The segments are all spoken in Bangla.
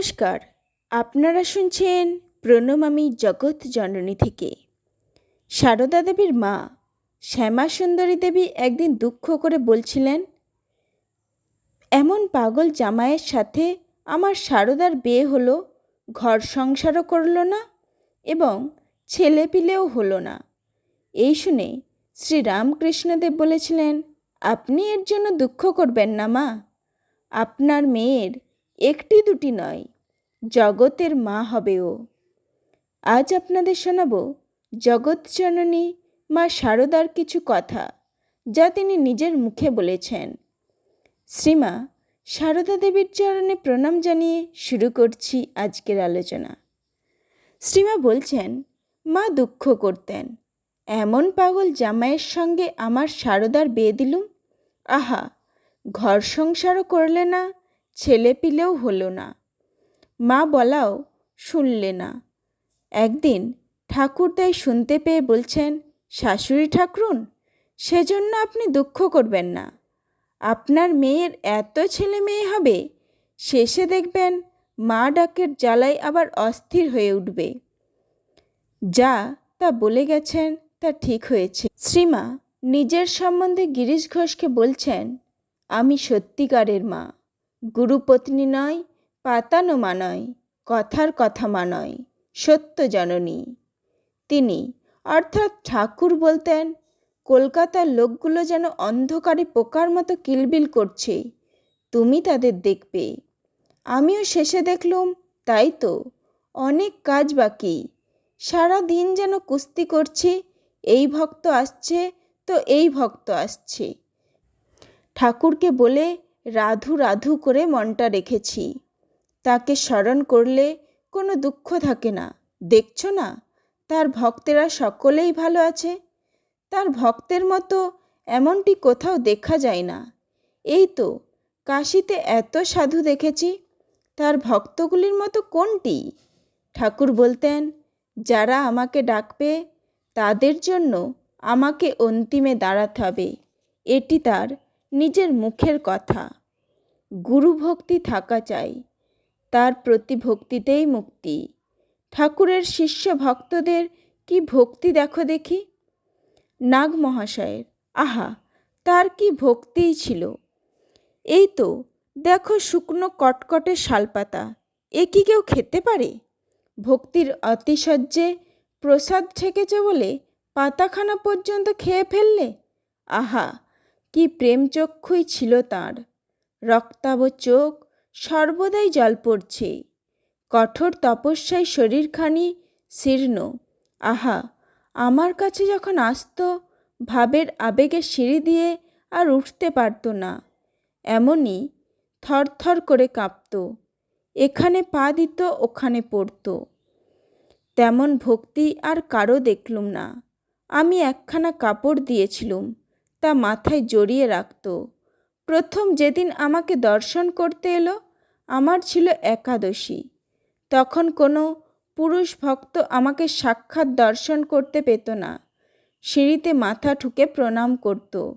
নমস্কার। আপনারা শুনছেন প্রণমামী জগৎ জননী থেকে। সারদা দেবীর মা শ্যামা সুন্দরী দেবী একদিন দুঃখ করে বলছিলেন, এমন পাগল জামাইয়ের সাথে আমার সারদার বিয়ে হলো, ঘর সংসারও করল না এবং ছেলে পিলেও হলো না এই শুনে শ্রী রামকৃষ্ণদেব বলেছিলেন, আপনি এর জন্য দুঃখ করবেন না মা। আপনার মেয়ের একটি দুটি নয় জগতের মা হবে ও। আজ আপনাদের শোনাব জগৎজননী মা শারদার কিছু কথা, যা তিনি নিজের মুখে বলেছেন। শ্রীমা, সারদা দেবীর চরণে প্রণাম জানিয়ে শুরু করছি আজকের আলোচনা। শ্রীমা বলছেন, মা দুঃখ করতেন। এমন পাগল জামাইয়ের সঙ্গে আমার সারদার বিয়ে দিলুম? আহা, ঘর সংসারও করলে না, ছেলে পিলেও হলো না। মা বলাও শুনলে না। একদিন ঠাকুরদাই শুনতে পেয়ে বলছেন, শাশুড়ি ঠাকুরুন, সেজন্য আপনি দুঃখ করবেন না। আপনার মেয়ের এত ছেলে মেয়ে হবে, শেষে দেখবেন মা ডাকের জ্বালাই আবার অস্থির হয়ে উঠবে। যা তা বলে গেছেন, তা ঠিক হয়েছে। শ্রীমা নিজের সম্বন্ধে গিরিশ ঘোষকে বলছেন, আমি সত্যিকারের মা। গুরুপত্নী নয় পাতানো মানয় কথার কথা মানয় সত্য জননী। তিনি, অর্থাৎ ঠাকুর বলতেন, কলকাতার লোকগুলো যেন অন্ধকারে পোকার মতো কিলবিল করছে, তুমি তাদের দেখবে। আমিও শেষে দেখলুম, তাই তো, অনেক কাজ বাকি, সারা দিন যেন কুস্তি করছি, এই ভক্ত আসছে তো এই ভক্ত আসছে। ঠাকুরকে বলে রাধু রাধু করে মনটা রেখেছি। তাকে স্মরণ করলে কোনো দুঃখ থাকে না। দেখছ না, তার ভক্তেরা সকলেই ভালো আছে। তার ভক্তের মতো এমনটি কোথাও দেখা যায় না। এই তো, কাশিতে এত সাধু দেখেছি। তার ভক্তগুলির মতো কোনটি? ঠাকুর বলতেন, যারা আমাকে ডাকবে, তাদের জন্য আমাকে অন্তিমে দাঁড়াতে হবে। এটি তার নিজের মুখের কথা। গুরুভক্তি থাকা চাই। তার প্রতি ভক্তিতেই মুক্তি। ঠাকুরের শিষ্য ভক্তদের কি ভক্তি দেখো দেখি? নাগ মহাশয়ের, আহা, তার কি ভক্তিই ছিল? এই তো, দেখো শুকনো কটকটে শালপাতা, এ কি কেউ খেতে পারে? ভক্তির অতিশয্যে প্রসাদ ঠেকেছে বলে পাতাখানা পর্যন্ত খেয়ে ফেললে? আহা, কি প্রেমচক্ষুই ছিল তাঁর। রক্তাব চোখ সর্বদাই জল পড়ছে। কঠোর তপস্যায় শরীরখানি শীর্ণ। আহা, আমার কাছে যখন আসতো, ভাবের আবেগে সিঁড়ি দিয়ে আর উঠতে পারত না। এমনই থরথর করে কাঁপত। এখানে পা দিত, ওখানে পড়ত। তেমন ভক্তি আর কারও দেখলুম না। আমি একখানা কাপড় দিয়েছিলুম, তা মাথায় জড়িয়ে রাখত। প্রথম যেদিন আমাকে দর্শন করতে এলো, আমার ছিল একাদশী। তখন কোনো পুরুষ ভক্ত আমাকে সাক্ষাৎ দর্শন করতে পেত না। সিঁড়িতে মাথা ঠুকে প্রণাম করত।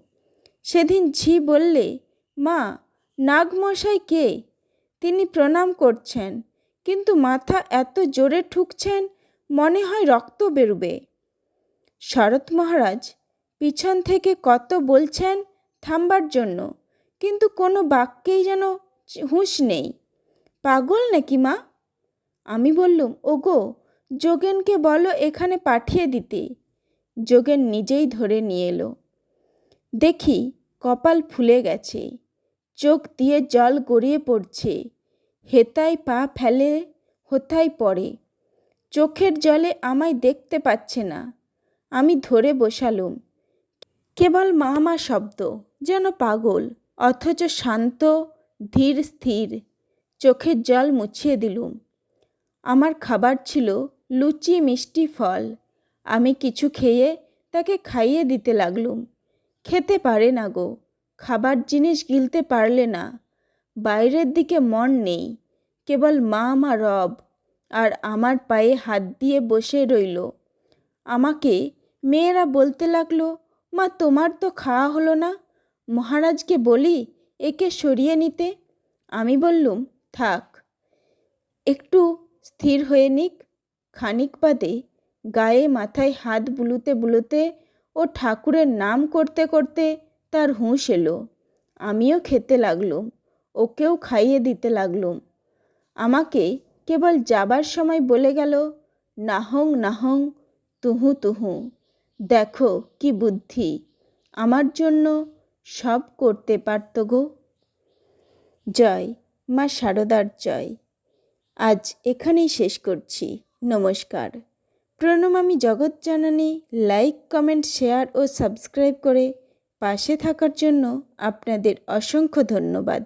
সেদিন ঝি বললে, মা, নাগমশাই কে? তিনি প্রণাম করছেন, কিন্তু মাথা এত জোরে ঠুকছেন, মনে হয় রক্ত বেরুবে। শরৎ মহারাজ, পিছন থেকে কত বলছেন থামবার জন্য। কিন্তু কোনো বাক্যেই যেন হুঁশ নেই। পাগল নাকি মা? আমি বললুম, ওগো, যোগেনকে বলো এখানে পাঠিয়ে দিতে। যোগেন নিজেই ধরে নিয়ে এলো। দেখি, কপাল ফুলে গেছে। চোখ দিয়ে জল গড়িয়ে পড়ছে। হেতায় পা ফেলে হোথায় পড়ে। চোখের জলে আমায় দেখতে পাচ্ছে না। আমি ধরে বসালুম। কেবল মা মা শব্দ, যেন পাগল। অথচ শান্ত, ধীর, স্থির। চোখের জল মুছিয়ে দিলুম। আমার খাবার ছিল লুচি মিষ্টি ফল। আমি কিছু খেয়ে তাকে খাইয়ে দিতে লাগলুম। খেতে পারে না গো, খাবার জিনিস গিলতে পারলে না। বাইরের দিকে মন নেই, কেবল মা মা রব, আর আমার পায়ে হাত দিয়ে বসে রইল। আমাকে মেয়েরা বলতে লাগল, মা, তোমার তো খাওয়া হলো না? মহারাজকে বলি, একে সরিয়ে নিতে? আমি বললুম, থাক। একটু স্থির হয়ে নিক। খানিক বাদে গায়ে মাথায় হাত বুলুতে বুলুতে ও ঠাকুরের নাম করতে করতে তার হুঁশ এলো। আমিও খেতে লাগলুম, ওকেও খাইয়ে দিতে লাগলুম। আমাকে কেবল যাবার সময় বলে গেল, নাহং নাহং, তুহু তুহু। দেখো কি বুদ্ধি। আমার জন্য সব করতে পারত গো। জয়, মা শারদার জয়। আজ এখানেই শেষ করছি। নমস্কার। প্রণম আমি জগৎ জানানে। লাইক, কমেন্ট, শেয়ার ও সাবস্ক্রাইব করে পাশে থাকার জন্য আপনাদের অসংখ্য ধন্যবাদ।